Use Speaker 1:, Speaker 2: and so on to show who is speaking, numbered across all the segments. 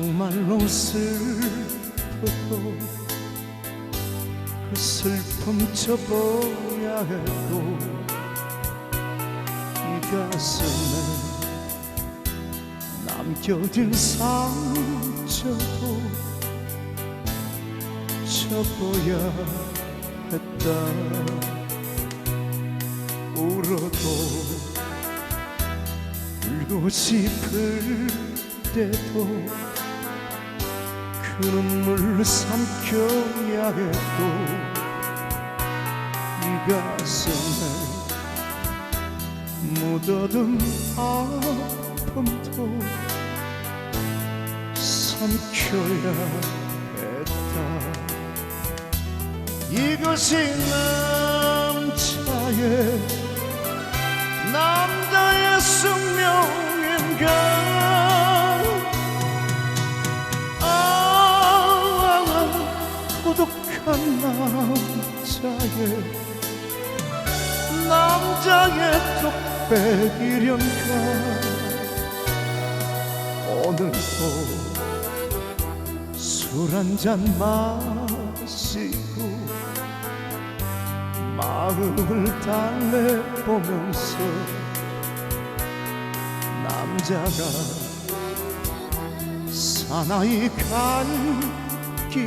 Speaker 1: 너무 슬퍼도 그 슬픔 접어야 해도 이 가슴에 남겨진 상처도 접어야 했다. 울어도 울고 싶을 때도 그 눈물 삼켜야 해도 이 가슴에 묻어둔 아픔도 삼켜야 했다. 이것이 남자의 고독한 남자의 남자의 독백이련가 오늘도 술 한잔 마시고 마음을 달래보면서 남자가 사나이 갈길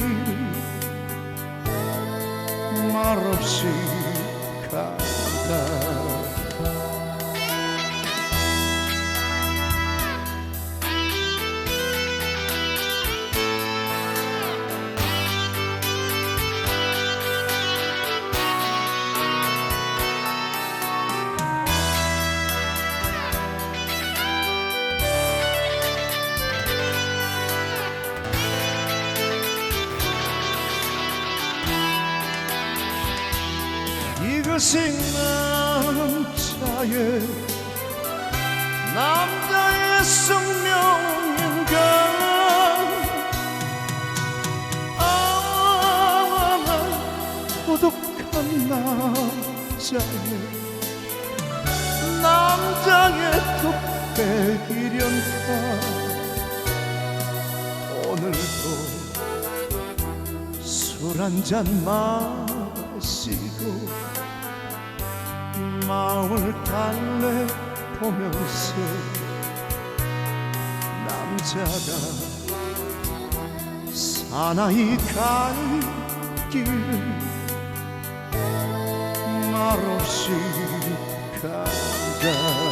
Speaker 1: 말없이 간다 이것이 남자의 남자의 숙명인가 아 고독한 남자의 남자의 독백이련가 오늘도 술 한잔 마시고 마음을 달래 보면서 남자가 사나이 갈길 말없이 간다